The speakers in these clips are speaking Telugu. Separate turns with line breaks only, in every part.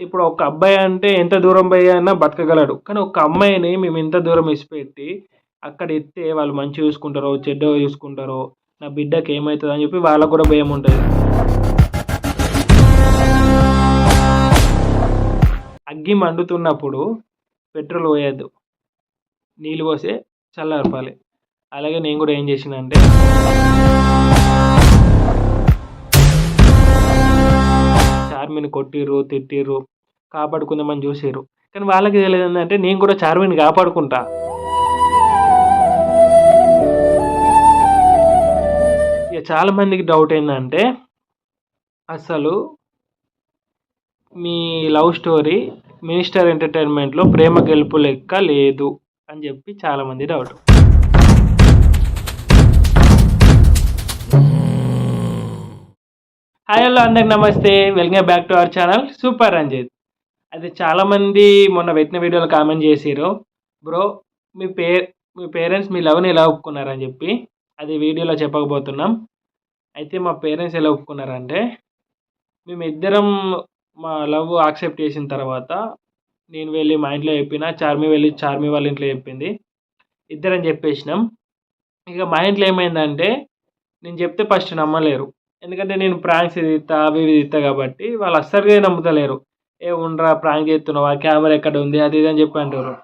ఇప్పుడు ఒక అబ్బాయి అంటే ఎంత దూరం పోయి అయినా బతకగలడు. కానీ ఒక అమ్మాయిని మేము ఇంత దూరం ఇసిపెట్టి అక్కడ ఎత్తే వాళ్ళు మంచిగా చూసుకుంటారో చెడ్డ చూసుకుంటారో నా బిడ్డకి ఏమవుతుందని అని చెప్పి వాళ్ళకు కూడా భయం ఉంటుంది. అగ్గి మండుతున్నప్పుడు పెట్రోల్ పోయద్దు. నీళ్ళు పోసే చల్లార్పాలి. అలాగే నేను కూడా ఏం చేసిన కొట్టిర్రు తిట్టిర్రు కాపాడుకుందామని చూసిర్రు. కానీ వాళ్ళకి తెలియదు ఏంటంటే నేను కూడా చార్మిని కాపాడుకుంటా. ఇక చాలా మందికి డౌట్ ఏంటంటే అసలు మీ లవ్ స్టోరీ మినిస్టర్ ఎంటర్టైన్మెంట్లో ప్రేమ గెలుపు లెక్క లేదు అని చెప్పి చాలామంది డౌట్ హాయ్ హలో అందరికి నమస్తే. Welcome back to our channel super Ranjith అయితే చాలామంది మొన్న పెట్టిన వీడియోలో కామెంట్ చేసిరు బ్రో మీ పే మీ పేరెంట్స్ మీ లవ్ని ఎలా ఒప్పుకున్నారని చెప్పి అది వీడియోలో చెప్పకపోతున్నాం అయితే మా పేరెంట్స్ ఎలా ఒప్పుకున్నారంటే మేము ఇద్దరం మా లవ్ యాక్సెప్ట్ చేసిన తర్వాత నేను వెళ్ళి మా ఇంట్లో చెప్పిన చార్మి వెళ్ళి చార్మి వాళ్ళ ఇంట్లో చెప్పింది. ఇద్దరం చెప్పేసినాం. ఇక మా ఇంట్లో ఏమైందంటే నేను చెప్తే ఫస్ట్ నమ్మలేరు. ఎందుకంటే నేను ప్రాంక్స్ ఇస్తా అవి ఇవి తీస్తా కాబట్టి వాళ్ళు అస్సలుగా నమ్ముతలేరు. ఏ ఉండరా ప్రాంక్ చేస్తున్నావా కెమెరా ఎక్కడ ఉంది అది ఇది అని చెప్పి అంటారు.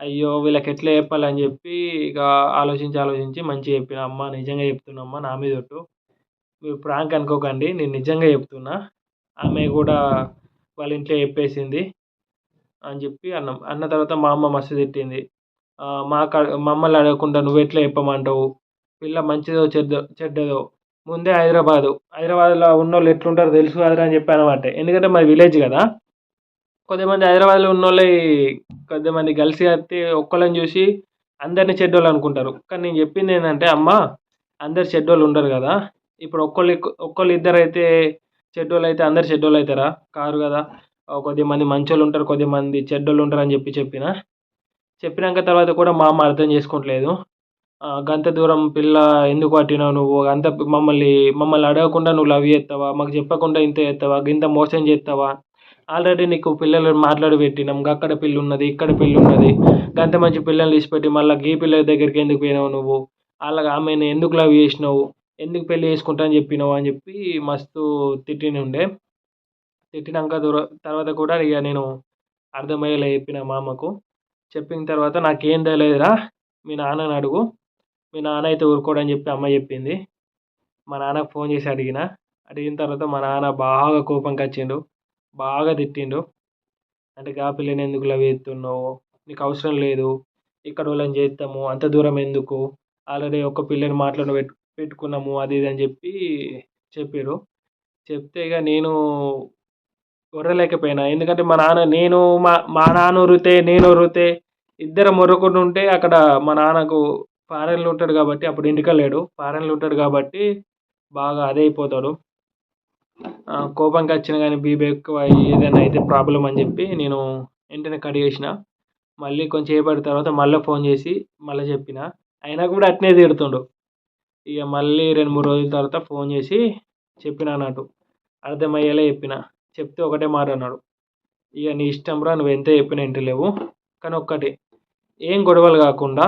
అయ్యో వీళ్ళకి ఎట్లా చెప్పాలని చెప్పి ఇక ఆలోచించి ఆలోచించి మంచిగా చెప్పిన అమ్మ నిజంగా చెప్తున్నా నా మీద ఒట్టు. మీరు ప్రాంక్ అనుకోకండి నేను నిజంగా చెప్తున్నా. ఆమె కూడా వాళ్ళ ఇంట్లో చెప్పేసింది అని చెప్పి అన్నాం. అన్న తర్వాత మా అమ్మ మస్తు తిట్టింది. మా మమ్మల్ని అడగకుండా నువ్వు ఎట్లా చెప్పమంటావు? పిల్ల మంచిదో చెడ్డ చెడ్డదో. ముందే హైదరాబాదు. హైదరాబాద్లో ఉన్నోళ్ళు ఎట్లుంటారో తెలుసు కదా అని చెప్పి అనమాట. ఎందుకంటే మాది విలేజ్ కదా. కొద్దిమంది హైదరాబాద్లో ఉన్నోళ్ళే కొద్దిమంది కలిసి వస్తే ఒక్కళ్ళని చూసి అందరినీ చెడ్డోళ్ళు అనుకుంటారు. కానీ నేను చెప్పింది ఏంటంటే అమ్మ అందరు చెడ్డోళ్ళు ఉండరు కదా. ఇప్పుడు ఒక్కళ్ళు ఒక్కళ్ళు ఇద్దరు అయితే చెడ్డోళ్ళు అయితే అందరు చెడ్డోళ్ళు అవుతారా? కారు కదా. కొద్దిమంది మంచోళ్ళు ఉంటారు కొద్దిమంది చెడ్డోళ్ళు ఉంటారు అని చెప్పి చెప్పిన. చెప్పినాక తర్వాత కూడా మా అమ్మ అర్థం చేసుకోవట్లేదు. గంత దూరం పిల్ల ఎందుకు పట్టినావు నువ్వు? అంత మమ్మల్ని మమ్మల్ని అడగకుండా నువ్వు లవ్ చేస్తావా? మాకు చెప్పకుండా ఇంత చేస్తావా? ఇంత మోసం చేస్తావా? ఆల్రెడీ నీకు పిల్లలు మాట్లాడి పెట్టినాం. అక్కడ పిల్ల ఉన్నది ఇక్కడ పిల్ల ఉన్నది. గంత మంచి పిల్లల్ని తీసిపెట్టి మళ్ళీ గీ పిల్లల దగ్గరికి ఎందుకు పోయినావు నువ్వు? అలాగ ఆమెను ఎందుకు లవ్ చేసినావు? ఎందుకు పెళ్ళి చేసుకుంటా అని చెప్పినావు అని చెప్పి మస్తు తిట్టిన ఉండే. తిట్టినాక దూర తర్వాత కూడా ఇక నేను అర్థమయ్యేలా చెప్పిన మా అమ్మకు. చెప్పిన తర్వాత నాకేం తెలియదురా మీ నాన్నని అడుగు. మీ నాన్న అయితే ఊరుకోడని చెప్పి అమ్మ చెప్పింది. మా నాన్నకు ఫోన్ చేసి అడిగిన. అడిగిన తర్వాత మా నాన్న బాగా కోపంకి వచ్చిండు బాగా తిట్టిండు. అంటే గా పిల్లని ఎందుకు లవ్ ఎత్తున్నావు నీకు అవసరం లేదు. ఇక్కడ వాళ్ళని చేస్తాము. అంత దూరం ఎందుకు? ఆల్రెడీ ఒక పిల్లని మాట్లాడి పెట్టు పెట్టుకున్నాము. అది ఇది అని చెప్పి చెప్పారు చెప్తే ఇక నేను ఒర్రలేకపోయినా. ఎందుకంటే మా నాన్న నేను మా మా నాన్న ఉరితే నేను ఒర్రితే ఇద్దరం మొరకుండా ఉంటే అక్కడ మా నాన్నకు ఫారెన్లో ఉంటాడు కాబట్టి అప్పుడు ఇంటికి లేడు ఫారెన్లో ఉంటాడు కాబట్టి బాగా అదే అయిపోతాడు. కోపంకి వచ్చిన కానీ బీపీ ఎక్కువ ఏదైనా అయితే ప్రాబ్లం అని చెప్పి నేను వెంటనే కట్ చేసిన. మళ్ళీ కొంచెం సేపటి తర్వాత మళ్ళీ ఫోన్ చేసి మళ్ళీ చెప్పిన. అయినా కూడా అట్నే తిడుతుండు. ఇక మళ్ళీ రెండు మూడు రోజుల తర్వాత ఫోన్ చేసి చెప్పిన అన్నట్టు. అర్థమయ్యేలా చెప్పిన. చెప్తే ఒకటే మాట అన్నాడు. ఇక నీ ఇష్టం రా నువ్వు ఎంత చెప్పినా ఇంటలేవు కానీ ఒక్కటి. ఏం గొడవలు కాకుండా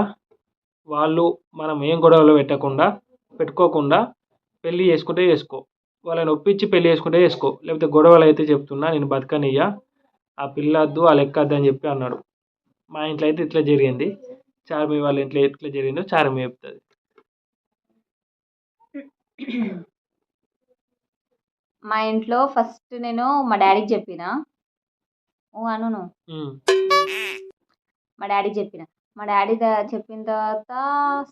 వాళ్ళు మనం ఏం గొడవలు పెట్టకుండా పెట్టుకోకుండా పెళ్ళి చేసుకుంటే చేసుకో. వాళ్ళని ఒప్పించి పెళ్ళి చేసుకుంటే చేసుకో. లేకపోతే గొడవలు అయితే చెప్తున్నా నేను బతకనియ్యా. ఆ పిల్లద్దు ఆ లెక్కద్దు అని చెప్పి అన్నాడు. మా ఇంట్లో అయితే ఇట్లా జరిగింది. చార్మి వాళ్ళ ఇంట్లో ఎట్లా జరిగిందో చార్మి చెప్తుంది.
మా ఇంట్లో ఫస్ట్ నేను మా డాడీకి చెప్పిన. ఓ అను మా డాడీకి చెప్పిన. మా డాడీ చెప్పిన తర్వాత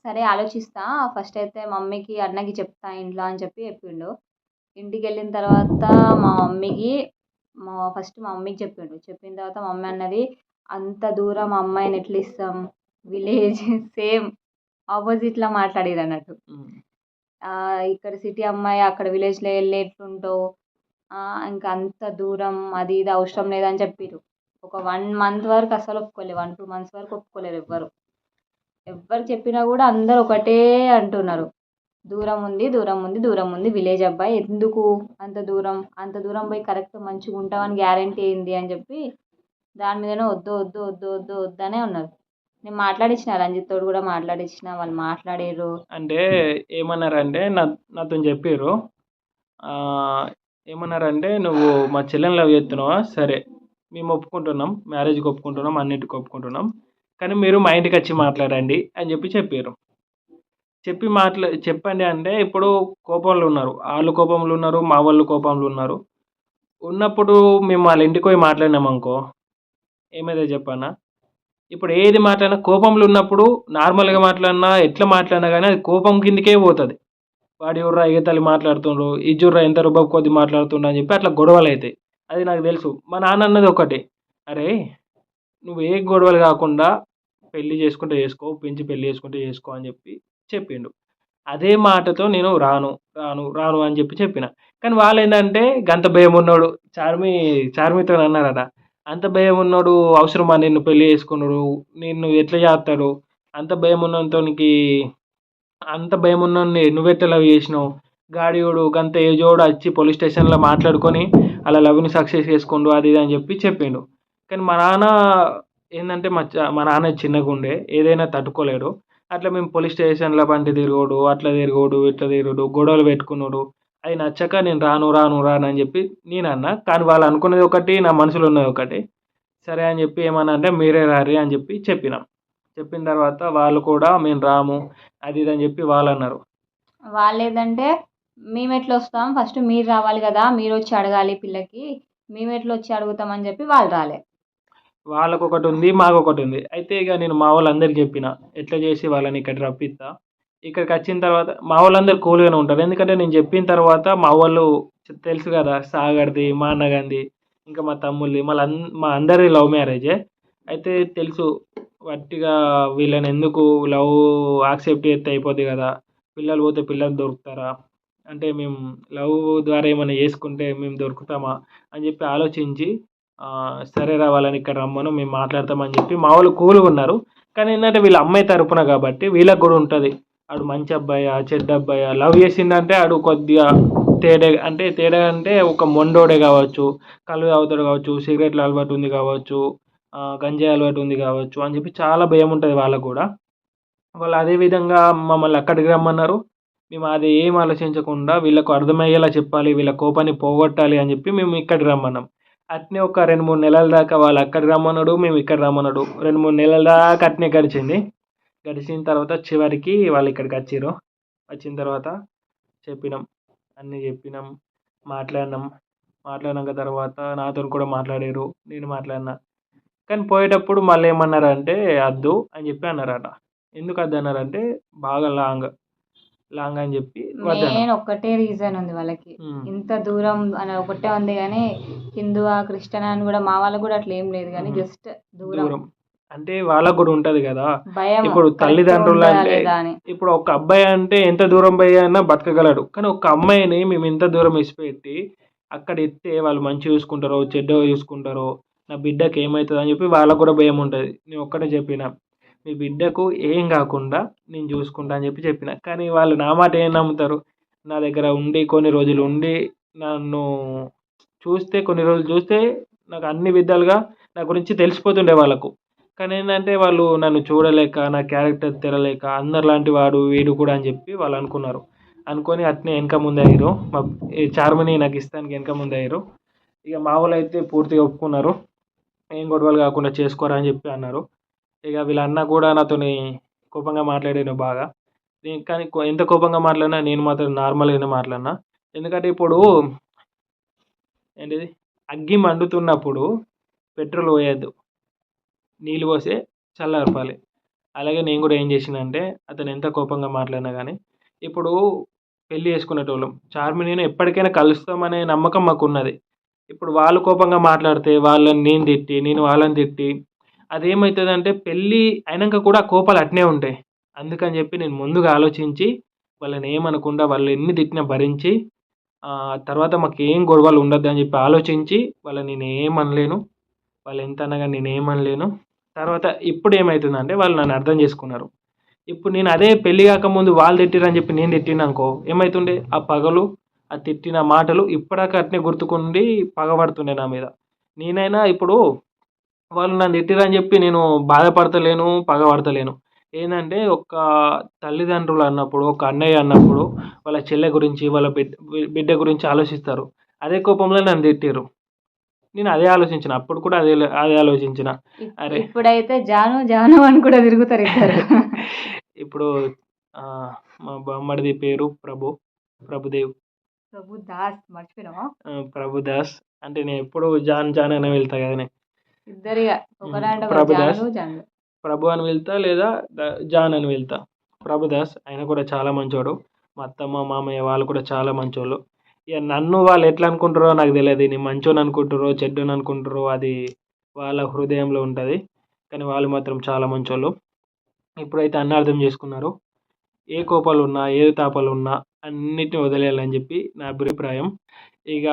సరే ఆలోచిస్తా ఫస్ట్ అయితే మమ్మీకి అన్నకి చెప్తా ఇంట్లో అని చెప్పి చెప్పిండు. ఇంటికి వెళ్ళిన తర్వాత మా మమ్మీకి మా ఫస్ట్ మా మమ్మీకి చెప్పిండు. చెప్పిన తర్వాత మా మమ్మీ అన్నది అంత దూరం అమ్మాయిని ఎట్లా ఇస్తాం విలేజ్ సేమ్ ఆపోజిట్లో మాట్లాడేది అన్నట్టు. ఇక్కడ సిటీ అమ్మాయి అక్కడ విలేజ్లో వెళ్ళి ఎట్లుంటావు? ఆ, ఇంకా అంత దూరం అది ఇది అవసరం లేదని చెప్పిర్రు. ఒక వన్ మంత్ వరకు అసలు ఒప్పుకోలేదు. వన్ టూ మంత్స్ వరకు ఒప్పుకోలేరు ఎవ్వరు. ఎవ్వరు చెప్పినా కూడా అందరు ఒకటే అంటున్నారు. దూరం ఉంది దూరం ఉంది దూరం ఉంది. విలేజ్ అబ్బాయి ఎందుకు అంత దూరం? అంత దూరం పోయి కరెక్ట్ మంచిగా ఉంటామని గ్యారంటీ ఏంది అని చెప్పి దాని మీదనే వద్దు వద్దు వద్దు వద్దు వద్దనే ఉన్నారు. నేను మాట్లాడించిన రంజిత్ తోడు కూడా మాట్లాడించిన వాళ్ళు మాట్లాడారు.
అంటే ఏమన్నారంటే నా నాతో చెప్పారు ఏమన్నారంటే నువ్వు మా చెల్లెని లవ్ చేస్తున్నావా? సరే. మేము ఒప్పుకుంటున్నాం మ్యారేజ్కి ఒప్పుకుంటున్నాం అన్నిటికి ఒప్పుకుంటున్నాం. కానీ మీరు మా ఇంటికి వచ్చి మాట్లాడండి అని చెప్పి చెప్పారు చెప్పి మాట్లా చెప్పండి అంటే ఇప్పుడు కోపంలో ఉన్నారు. వాళ్ళు కోపంలో ఉన్నారు మా వాళ్ళు కోపంలో ఉన్నారు. ఉన్నప్పుడు మేము వాళ్ళ ఇంటికి పోయి మాట్లాడినాం అనుకో ఏమైతే చెప్పన్నా ఇప్పుడు ఏది మాట్లాడినా కోపంలో ఉన్నప్పుడు నార్మల్గా మాట్లాడినా ఎట్లా మాట్లాడినా కానీ అది కోపం కిందకే పోతుంది. వాడు ఎవర్రా ఎగతాళి మాట్లాడుతుండ్రు ఇజ్జుర్రా ఎంత రుబాబు కొద్ది మాట్లాడుతుండ్రు అని చెప్పి అట్లా గొడవలు అవుతాయి అది నాకు తెలుసు. మా నాన్న అన్నది ఒకటి. అరే నువ్వు ఏ గొడవలు కాకుండా పెళ్ళి చేసుకుంటే చేసుకో పెంచి పెళ్ళి చేసుకుంటే చేసుకో అని చెప్పి చెప్పిండు. అదే మాటతో నేను రాను రాను రాను అని చెప్పి చెప్పిన. కానీ వాళ్ళు ఏంటంటే గంత భయం ఉన్నాడు చార్మి చార్మితో అన్నారట. అంత భయం ఉన్నాడు అవసరమా? నిన్ను పెళ్ళి చేసుకున్నాడు నిన్ను ఎట్లా చేస్తాడు? అంత భయం ఉన్నతోనికి అంత భయం ఉన్న నువ్వెట్లా లవ్ చేసినావు? గాడియోడు గంత ఏజోడు వచ్చి పోలీస్ స్టేషన్లో మాట్లాడుకొని అలా లవ్ని సక్సెస్ చేసుకోండు అది ఇది అని చెప్పి చెప్పిండు. కానీ మా నాన్న ఏంటంటే మా చ- మా నాన్న చిన్నగా ఉండే ఏదైనా తట్టుకోలేడు. అట్లా మేము పోలీస్ స్టేషన్ల బండి తిరగడు అట్లా తిరగడు ఇట్లా తిరగడు గొడవలు పెట్టుకున్నాడు. అది నచ్చక నేను రాను రాను రాను అని చెప్పి నేను అన్న. కానీ వాళ్ళు అనుకున్నది ఒకటి నా మనసులో ఉన్నది ఒకటి. సరే అని చెప్పి ఏమన్నా అంటే మీరే రారి అని చెప్పి చెప్పినాం. చెప్పిన తర్వాత వాళ్ళు కూడా మేము రాము అది ఇది అని చెప్పి వాళ్ళు అన్నారు.
వాళ్ళు ఏంటంటే మేము ఎట్లా వస్తాం ఫస్ట్ మీరు రావాలి కదా మీరు వచ్చి అడగాలి పిల్లకి. మేము ఎట్లా వచ్చి అడుగుతామని చెప్పి వాళ్ళు రాలే.
వాళ్ళకు ఒకటి ఉంది మాకు ఒకటి ఉంది అయితే ఇక నేను మా వాళ్ళందరికీ చెప్పిన ఎట్లా చేసి వాళ్ళని ఇక్కడ రప్పిస్తా? ఇక్కడికి వచ్చిన తర్వాత మా వాళ్ళందరూ కూల్గానే ఉంటారు. ఎందుకంటే నేను చెప్పిన తర్వాత మా వాళ్ళు తెలుసు కదా సాగర్ది మా అన్నగాంది ఇంకా మా తమ్ముళ్ళది మళ్ళీ మా అందరి లవ్ మ్యారేజే. అయితే తెలుసు వట్టిగా వీళ్ళని ఎందుకు లవ్ యాక్సెప్ట్ చేస్తే అయిపోద్ది కదా? పిల్లలు పోతే పిల్లలు దొరుకుతారా? అంటే మేము లవ్ ద్వారా ఏమైనా చేసుకుంటే మేము దొరుకుతామా అని చెప్పి ఆలోచించి సరేరా వాళ్ళని ఇక్కడ రమ్మను మేము మాట్లాడతామని చెప్పి మా వాళ్ళు కూల్గా ఉన్నారు. కానీ ఏంటంటే వీళ్ళ అమ్మాయి తరపున కాబట్టి వీళ్ళకి కూడా ఉంటుంది. ఆడు మంచి అబ్బాయా చెడ్డ అబ్బాయా లవ్ చేసిందంటే ఆడు కొద్దిగా తేడా అంటే తేడా అంటే ఒక మొండోడే కావచ్చు కళ్ళు తాగుతాడు కావచ్చు సిగరెట్లు అలవాటు ఉంది కావచ్చు గంజాయి అలవాటు ఉంది కావచ్చు అని చెప్పి చాలా భయం ఉంటుంది వాళ్ళకు కూడా. వాళ్ళు అదే విధంగా మమ్మల్ని అక్కడికి రమ్మన్నారు. మేము అది ఏం ఆలోచించకుండా వీళ్ళకు అర్థమయ్యేలా చెప్పాలి వీళ్ళ కోపాన్ని పోగొట్టాలి అని చెప్పి మేము ఇక్కడికి రమ్మన్నాం. అట్నే ఒక రెండు మూడు నెలల దాకా వాళ్ళు అక్కడికి రమ్మన్నాడు మేము ఇక్కడ రమ్మన్నాడు. రెండు మూడు నెలల దాకా అట్నే గడిచింది. గడిచిన తర్వాత చివరికి వాళ్ళు ఇక్కడికి వచ్చిర్రు. వచ్చిన తర్వాత చెప్పినాం. అన్నీ చెప్పినాం. మాట్లాడినాం. మాట్లాడినాక తర్వాత నాతో కూడా మాట్లాడారు నేను మాట్లాడినా. కానీ పోయేటప్పుడు మళ్ళీ ఏమన్నారంటే వద్దు అని చెప్పి అన్నారట. ఎందుకు వద్దు అన్నారంటే బాగా లాంగ్. లాంగ్ అని చెప్పి
మెయిన్ ఒక్కటే రీజన్ ఉంది వాళ్ళకి. ఇంత దూరం అని ఒకటే ఉంది కానీ హిందువా క్రిస్టియన్ అని కూడా మా వాళ్ళకి కూడా అట్లా ఏం లేదు కానీ. జస్ట్ దూరం.
అంటే వాళ్ళకు కూడా ఉంటది కదా. ఇప్పుడు తల్లిదండ్రులు అంటే ఇప్పుడు ఒక అబ్బాయి అంటే ఎంత దూరం పోయి అయినా బతకగలడు. కానీ ఒక అమ్మాయిని మేము ఇంత దూరం ఇసిపెట్టి అక్కడ ఎత్తే వాళ్ళు మంచిగా చూసుకుంటారో చెడ్డగా చూసుకుంటారో నా బిడ్డకి ఏమవుతుంది అని చెప్పి వాళ్ళకు కూడా భయం ఉంటుంది. నేను ఒక్కటే చెప్పిన. మీ బిడ్డకు ఏం కాకుండా నేను చూసుకుంటా అని చెప్పి చెప్పిన. కానీ వాళ్ళు నా మాట ఏం నమ్ముతారు? నా దగ్గర ఉండి కొన్ని రోజులు ఉండి నన్ను చూస్తే కొన్ని రోజులు చూస్తే నాకు అన్ని విధాలుగా నా గురించి తెలిసిపోతుండే వాళ్ళకు. కానీ ఏంటంటే వాళ్ళు నన్ను చూడలేక నా క్యారెక్టర్ తెరలేక అందరు లాంటి వాడు వీడు కూడా అని చెప్పి వాళ్ళు అనుకున్నారు. అనుకొని అట్నే వెనక ముందు అయ్యారు మా చార్మిని నాకు ఇస్తానికి వెనక ముందు అయ్యారు ఇక మా వాళ్ళు అయితే పూర్తిగా ఒప్పుకున్నారు. ఏం గొడవలు కాకుండా చేసుకోరా అని చెప్పి అన్నారు. ఇక వీళ్ళ అన్న కూడా నాతోని కోపంగా మాట్లాడాను బాగా. నేను కానీ కో- ఎంత కోపంగా మాట్లాడినా నేను మాత్రం నార్మల్గానే మాట్లాడినా. ఎందుకంటే ఇప్పుడు ఏంటిది? అగ్గి మండుతున్నప్పుడు పెట్రోల్ పోయద్దు. నీళ్ళు పోసి చల్లారపాలి అలాగే నేను కూడా ఏం చేసినంటే అతను ఎంత కోపంగా మాట్లాడినా కానీ ఇప్పుడు పెళ్ళి చేసుకునేటోళ్ళం. చార్మి నేను ఎప్పటికైనా కలుస్తామనే నమ్మకం మాకు ఉన్నది ఇప్పుడు వాళ్ళు కోపంగా మాట్లాడితే వాళ్ళని నేను తిట్టి నేను వాళ్ళని తిట్టి అదేమవుతుందంటే పెళ్ళి అయినాక కూడా ఆ కోపాలు అట్నే ఉంటాయి. అందుకని చెప్పి నేను ముందుగా ఆలోచించి వాళ్ళని ఏమనకుండా వాళ్ళు ఎన్ని తిట్టినా భరించి తర్వాత మాకు ఏం గొడవలు ఉండద్దు అని చెప్పి ఆలోచించి వాళ్ళని నేను ఏమనలేను వాళ్ళు ఎంత అనగా నేను ఏమనలేను. తర్వాత ఇప్పుడు ఏమవుతుందంటే వాళ్ళు నన్ను అర్థం చేసుకున్నారు. ఇప్పుడు నేను అదే పెళ్ళి కాకముందు వాళ్ళు తిట్టిరని చెప్పి నేను తిట్టిన అనుకో ఏమవుతుండే ఆ పగలు ఆ తిట్టిన మాటలు ఇప్పటిదాకా అట్నే గుర్తుకుండి పగబడుతుండే నా మీద. నేనైనా ఇప్పుడు వాళ్ళు నన్ను తిట్టిరని చెప్పి నేను బాధపడతలేను పగబడతలేను ఏంటంటే ఒక తల్లిదండ్రులు అన్నప్పుడు ఒక అన్నయ్య అన్నప్పుడు వాళ్ళ చెల్లె గురించి వాళ్ళ బిడ్డ బిడ్డ గురించి ఆలోచిస్తారు. అదే కోపంలో నన్ను తిట్టిర్రు. నేను అదే ఆలోచించిన. అప్పుడు కూడా అదే అదే ఆలోచించిన. అరే.
ఇప్పుడైతే జాను జాను అని కూడా తిరుగుతారు ఇద్దరు.
ఇప్పుడు ఆ, మా బామ్మడిది పేరు ప్రభు ప్రభుదేవ్.
ప్రభు దాస్ మర్చిపోయినావా?
ఆ, ప్రభుదాస్. అంటే నేను ఎప్పుడు జాన్ జాన్ అనే వెళ్తా కదా నేను.
ఇద్దరిగా
ప్రభుదాస్. ప్రభు అని వెళ్తా లేదా జాన్ అని వెళ్తా? ప్రభుదాస్ ఆయన కూడా చాలా మంచోడు. మా అత్తమ్మ మామయ్య వాళ్ళు కూడా చాలా మంచోళ్ళు. ఇక నన్ను వాళ్ళు ఎట్లా అనుకుంటారో నాకు తెలియదు. నేను మంచోని అనుకుంటారో చెడ్డని అనుకుంటారో అది వాళ్ళ హృదయంలో ఉంటుంది. కానీ వాళ్ళు మాత్రం చాలా మంచోళ్ళు. ఇప్పుడైతే అన్న అర్థం చేసుకున్నారు. ఏ కోపాలు ఉన్నా ఏ తాపాలు ఉన్నా అన్నిటిని వదిలేయాలని చెప్పి నా అభిప్రాయం. ఇక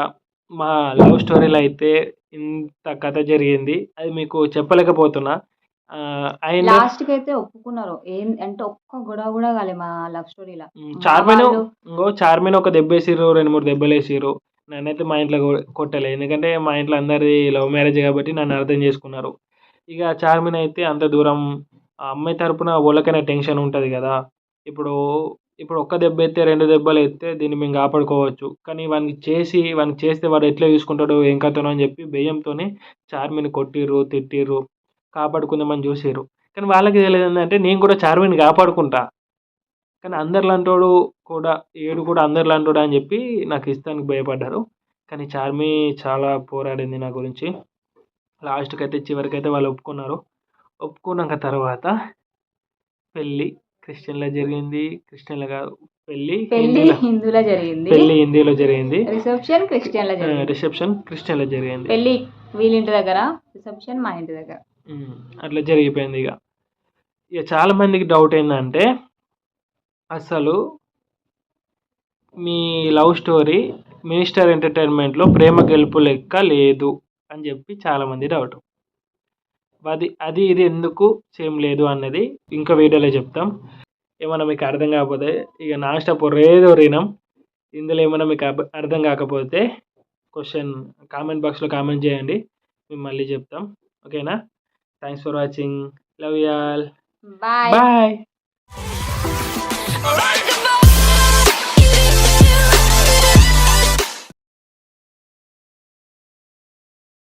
మా లవ్ స్టోరీలో అయితే ఇంత కథ జరిగింది. అది మీకు చెప్పలేకపోతున్నా. ఆయన
లాస్ట్కి అయితే ఒప్పుకున్నారు. ఏం అంటే ఒక్క గొడవ కూడా కాలే మా లవ్ స్టోరీలో.
చార్మిన్ ఇంకో చార్మిన్ ఒక దెబ్బ వేసిర్రు రెండు మూడు దెబ్బలు వేసిర్రు నన్నైతే మా ఇంట్లో కొట్టలే. ఎందుకంటే మా ఇంట్లో అందరిది లవ్ మ్యారేజ్ కాబట్టి నన్ను అర్థం చేసుకున్నారు. ఇక చార్మిన్ అయితే అంత దూరం ఆ అమ్మాయి తరపున వాళ్ళకైనా టెన్షన్ ఉంటుంది కదా. ఇప్పుడు ఇప్పుడు ఒక్క దెబ్బ ఎత్తే రెండు దెబ్బలు ఎత్తే దీన్ని మేము కాపాడుకోవచ్చు. కానీ వానికి చేసి వానికి చేస్తే వాడు ఎట్లా చూసుకుంటాడు ఏం కథనో అని చెప్పి బియ్యంతోనే చార్మిని కొట్టిర్రు తిట్టిర్రు కాపాడుకుందామని చూసిర్రు. కానీ వాళ్ళకి తెలియదు ఏంటంటే నేను కూడా చార్మిని కాపాడుకుంటా. కానీ అందరిలాంటోడు కూడా ఏడు కూడా అందరిలాంటోడు అని చెప్పి నాకు ఇస్తానికి భయపడ్డారు. కానీ చార్మి చాలా పోరాడింది నా గురించి. లాస్ట్కి అయితే చివరికి అయితే వాళ్ళు ఒప్పుకున్నారు. ఒప్పుకున్నాక తర్వాత పెళ్ళి క్రిస్టియన్లో జరిగింది. క్రిస్టియన్లో కాదు పెళ్ళి హిందీలో-
హిందూలో జరిగింది.
పెళ్ళి హిందీలో జరిగింది.
రిసెప్షన్ క్రిస్టియన్లో జరిగింది
రిసెప్షన్ క్రిస్టియన్లో జరిగింది.
పెళ్ళి వీళ్ళింటి దగ్గర రిసెప్షన్ మా ఇంటి దగ్గర.
అట్లా జరిగిపోయింది ఇక. ఇక చాలా మందికి డౌట్ ఏంటంటే అసలు మీ లవ్ స్టోరీ మినిస్టర్ ఎంటర్టైన్మెంట్లో ప్రేమ గెలుపు లెక్క లేదు అని చెప్పి చాలామంది డౌట్ అది అది ఇది ఎందుకు సేమ్ లేదు అన్నది ఇంకా వీడియోలో చెప్తాం. ఏమన్నా మీకు అర్థం కాకపోతే ఇక నా స్టాప్ రేదో రీనం. ఇందులో ఏమైనా మీకు అర్థ- కాకపోతే క్వశ్చన్ కామెంట్ బాక్స్లో కామెంట్ చేయండి. మేము మళ్ళీ చెప్తాం. ఓకేనా? Thanks for watching love y'all
bye
bye.